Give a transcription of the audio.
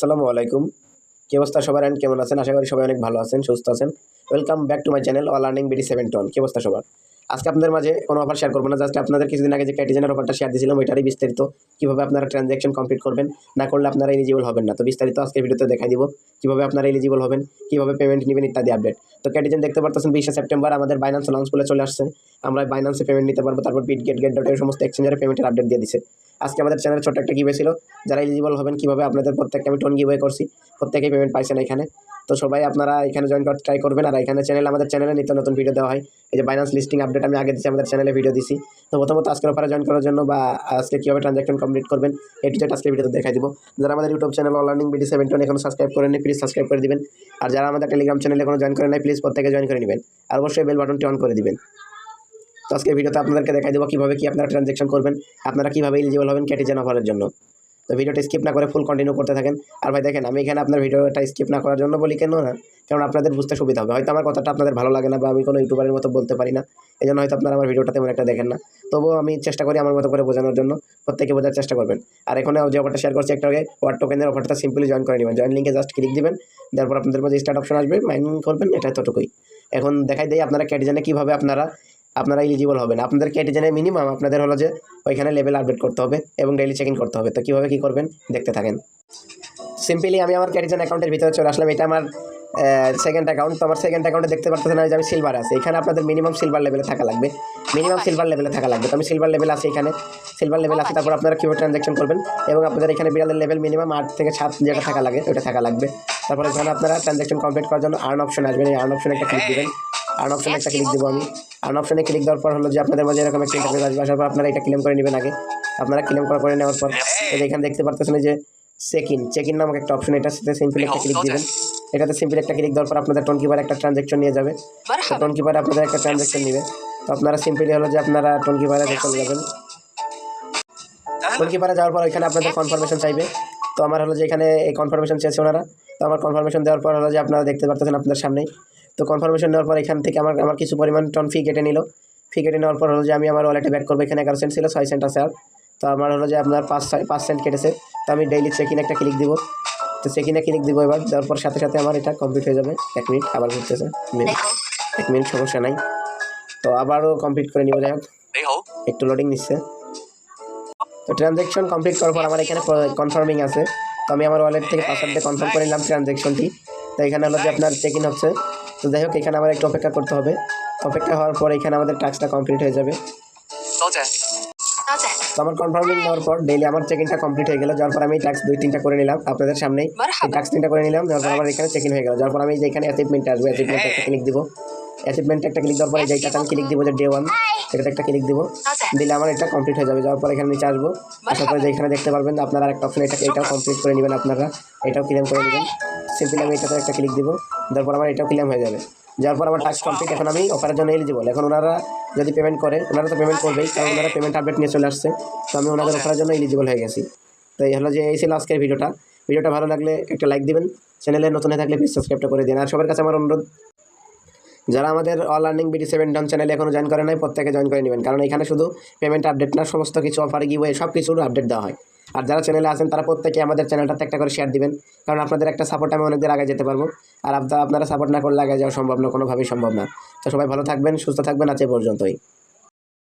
আসসালামু আলাইকুম। কি অবস্থা সবার? And কেমন আছেন? আশা করি সবাই অনেক ভালো আছেন, সুস্থ আছেন। Welcome back to my channel all earning BD seven tone কি অবস্থা সবার? আজকে আপনাদের মাঝে কোনো অফার শেয়ার করব না জাস্ট আপনাদের কিছুদিন আগে যে ক্যাটিজেনের অফারটা শেয়ার দিয়েছিলাম, ওইটারই বিস্তারিত কীভাবে আপনারা ট্রানজ্যাকশন কমপ্লিট করবেন, না করলে আপনারা এলিজিবল হবেন না। তো বিস্তারিত আজকে ভিডিওতে দেখাই দিব, কীভাবে আপনারা এলিজিবল হবেন, কীভাবে পেমেন্ট নেবেন ইত্যাদি আপডেট তো ক্যাটিজেন দেখতে পারতেছেন বিশে সেপ্টেম্বর আমাদের বাইন্যান্স লঞ্চ করে চলে আসছে। আমরা বাইন্যান্সে পেমেন্ট নিতে পারব, তারপর বিট গেট গেট ডট এর সমস্ত এক্সচেঞ্জারে পেমেন্টের আপডেট দিয়ে দিছে। আজকে আমাদের চ্যানেলে ছোট্ট একটা গিভে ছিল। যারা এলিজিবল হবেন, কীভাবে আপনাদের প্রত্যেককে আমি টোন গিভে করছি, প্রত্যেকেই পেমেন্ট পাইছেন এখানে। তো সবাই আপনারা এখানে জয়েন করতে ট্রাই করবেন। আর এখানে চ্যানেল আমাদের চ্যানেলে নিত্য নতুন ভিডিও দেওয়া হয়। এই যে বাইন্যান্স লিস্টিং আপডেট আমি আগে দিচ্ছি আমাদের চ্যানেলে ভিডিও দিছি। তো প্রথমত আজকের অফারে জয়েন করার জন্য বা আজকে কীভাবে ট্রানজাকশন কমপ্লিট করবেন এই টু জেড আজকে ভিডিওতে দেখাই দিব। যারা আমাদের YouTube channel all learning BD seven tone এখনও সাবস্ক্রাইব করেন প্লিজ সাবস্ক্রাইব করে দিবেন। আর যারা আমাদের টেলিগ্রাম চ্যানেলে এখনও জয়েন করেন নাই প্লিজ প্রত্যেকে জয়েন করে নেবেন। আর অবশ্যই বেল বাটনটি অন করে দিবেন। তো আজকে ভিডিওতে আপনাদেরকে দেখাই দেবো কীভাবে কি আপনারা ট্রানজ্যাকশন করবেন, আপনারা কীভাবে এলিজিবল হবেন ক্যাটিজেন অফারের জন্য। তো ভিডিওটা স্কিপ না করে ফুল কন্টিনিউ করতে থাকেন। আর ভাই দেখেন, আমি এখানে আপনার ভিডিওটা স্কিপ না করার জন্য বলি কেন না, কারণ আপনাদের বুঝতে সুবিধা হবে। হয়তো আমার কথাটা আপনাদের ভালো লাগে না বা আমি কোনো ইউটিউবারের মতো বলতে পারি না এই জন্য হয়তো আপনারা আমার ভিডিওটা তেমন একটা দেখেন না। তবুও আমি চেষ্টা করি আমার মতো করে বোঝানোর জন্য প্রত্যেকে বোঝার চেষ্টা করবেন। আর এখানে যে অফারটা শেয়ার করছি, একটা আগে ওয়ার টোকেনের অফারটা সিম্পলি জয়েন করে নেবেন। জয়েন লিঙ্কে জাস্ট ক্লিক দেবেন তারপর আপনাদের মধ্যে স্টার্ট অপশন আসবে মাইনিং করবেন, এটা ততটুকুই এখন দেখাই দেয় আপনারা ক্যাটিজেনে কীভাবে আপনারা আপনারা এলিজিবল হবেন। আপনাদের ক্যাটিজেনে মিনিমাম আপনাদের হলো যে ওইখানে লেভেল আপডেট করতে হবে এবং ডেইলি চেক ইন করতে হবে। তো কীভাবে কী করবেন? দেখতে থাকেন। সিম্পলি আমি আমার ক্যাটিজেন অ্যাকাউন্টের ভিতরে চলে আসলাম। এটা আমার সেকেন্ড অ্যাকাউন্ট তো আমার সেকেন্ড অ্যাকাউন্টে দেখতে পারতেছেন না যে আমি সিলভার আছে। এখানে আপনাদের মিনিমাম সিলভার লেভেলে থাকা লাগবে। মিনিমাম সিলভার লেভেলে থাকা লাগবে। তো আমি সিলভার লেভেল আছে এখানে। সিলভার লেভেল আছে তারপর আপনারা কীভাবে ট্রানজ্যাকশন করবেন? এবং আপনাদের এখানে বিড়ালের লেভেল মিনিমাম আট থেকে সাত যেটা থাকা লাগে ওটা থাকা লাগবে। তারপর এখানে আপনারা ট্রানজ্যাকশন কমপ্লিট করার জন্য আর্ন অপশন আসবেন এই আর্ন অপশনে একটা ক্লিক দেবেন। আর্ন অপশনে একটা ক্লিক দেবো আমি। আর্ন অপশনে ক্লিক দেওয়ার পর হলো যে আপনাদের মাঝে এরকম একটা ইন্টারফেস আসবে। আসার পর আপনারা এটা ক্লেম করে নেবেন আগে। আপনারা ক্লেম করা করে নেওয়ার পর এই এখানে দেখতে পারতেছেন যে চেক ইন চেক ইন নামক একটা অপশন এটা সাথে সিম্পল একটা ক্লিক দিবেন। এটাতে সিম্পল একটা ক্লিক দেওয়ার পর আপনাদের টোন কিপার একটা ট্রানজ্যাকশন নিয়ে যাবে। তো টোন কিপারে আপনাদের একটা ট্রানজ্যাকশন নেবে। তো আপনারা সিম্পলি হলো যে আপনারা টোন কিপারে চলে যাবেন টোন কিপারে যাওয়ার পর ওইখানে আপনাদের কনফার্মেশন চাইবে। তো আমার হলো যে এখানে এই কনফার্মেশন চেয়েছে ওনারা। তো আমার কনফার্মেশন দেওয়ার পর হলো যে আপনারা দেখতে পারতেছেন আপনাদের সামনেই। তো কনফার্মেশন নেওয়ার পর এখান থেকে আমার আমার কিছু পরিমাণ টন ফি কেটে নিল। ফি কেটে নেওয়ার পর হলো যে আমি আমার ওয়ালেটে ব্যাক করব। এখানে এগারো সেন্ট ছিল ছয় সেন্ট আছে আর। তো আমার হলো যে আপনার পাঁচ ছয় পাঁচ সেন্ট কেটেছে। তো আমি ডেইলি চেক ইন একটা ক্লিক দিব। তো চেক ইনে ক্লিক দিব এবার। দেওয়ার পর সাথে সাথে আমার এটা কমপ্লিট হয়ে যাবে। এক মিনিট আবার ঘুরতেছে। এক মিনিট সমস্যা নাই। তো আবারও কমপ্লিট করে নিব যাই হোক। একটু লোডিং নিচ্ছে। তো ট্রানজ্যাকশন কমপ্লিট করার পর আমার এখানে কনফার্মিং আছে। তো আমি আমার ওয়ালেট থেকে পাসওয়ার্ড দিয়ে কনফার্ম করে নিলাম ট্রানজ্যাকশনটি তো এখানে হলো যে আপনার চেক ইন হচ্ছে। তো যাই হোক এখানে আমার একটু অপেক্ষা করতে হবে। অপেক্ষা হওয়ার পর এখানে আমাদের টাস্কটা কমপ্লিট হয়ে যাবে। তো আমার কনফার্মিং হওয়ার পর ডেইলি আমার চেক ইনটা কমপ্লিট হয়ে গেল যার পর আমি টাস্ক দুই তিনটা করে নিলাম। আপনাদের সামনেই টাস্ক তিনটা করে নিলাম যার পর আমার এখানে চেক ইন হয়ে গেল। যার পর আমি যে এখানে অ্যাচিভমেন্ট আসবে অ্যাচিভমেন্ট একটা ক্লিক দিব। অ্যাচিভমেন্ট একটা ক্লিক দেওয়ার পরে যেটাতে আমি ক্লিক দিব যে ডে ওয়ান সেটাতে একটা ক্লিক দিব। দিলে আমার এটা কমপ্লিট হয়ে যাবে যাওয়ার পর এখানে নিচে আসব। আসার পরে যেখানে দেখতে পারবেন আপনারা একটা অপশন এটা এটাও কমপ্লিট করে নেবেন আপনারা। এটাও ক্লেম করে নেবেন। সিম্পলি আমি এটাতে একটা ক্লিক দিব, তারপর আমার এটাও ক্লেম হয়ে যাবে। যার পর আমার টাস্ক কমপ্লিট এখন আমি অফারের জন্য এলিজিবল এখন ওনারা যদি পেমেন্ট করে, ওনারা তো পেমেন্ট করবেই, কারণ ওনারা পেমেন্ট আপডেট নিয়ে চলে আসছে, তো আমি ওনাদের অফারের জন্য এলিজিবল হয়ে গেছি। তো এই হলো যে, এই ছিল আজকের ভিডিওটা ভিডিওটা ভালো লাগলে একটা লাইক দিবেন। চ্যানেলে নতুন হয়ে থাকলে প্লিজ সাবস্ক্রাইবটা করে দিন। আর সবার কাছে আমার অনুরোধ, যারা আমাদের all earning BD seven down চ্যানেলে এখনও জয়েন করে নাই, প্রত্যেকে জয়েন করে নেবেন। কারণ এখানে শুধু পেমেন্ট আপডেট না, সমস্ত কিছু অফার গিয়ে সব কিছুর আপডেট দেওয়া হয়। আর যারা চ্যানেলে আসেন তারা প্রত্যেকে আমাদের চ্যানেলটাতে একটা করে শেয়ার দিবেন। কারণ আপনাদের একটা সাপোর্ট আমি অনেকদের আগে যেতে পারব। আর আপনারা সাপোর্ট না করলে আগে যাওয়া সম্ভব না, কোনোভাবেই সম্ভব না। তো সবাই ভালো থাকবেন, সুস্থ থাকবেন, আজ পর্যন্তই।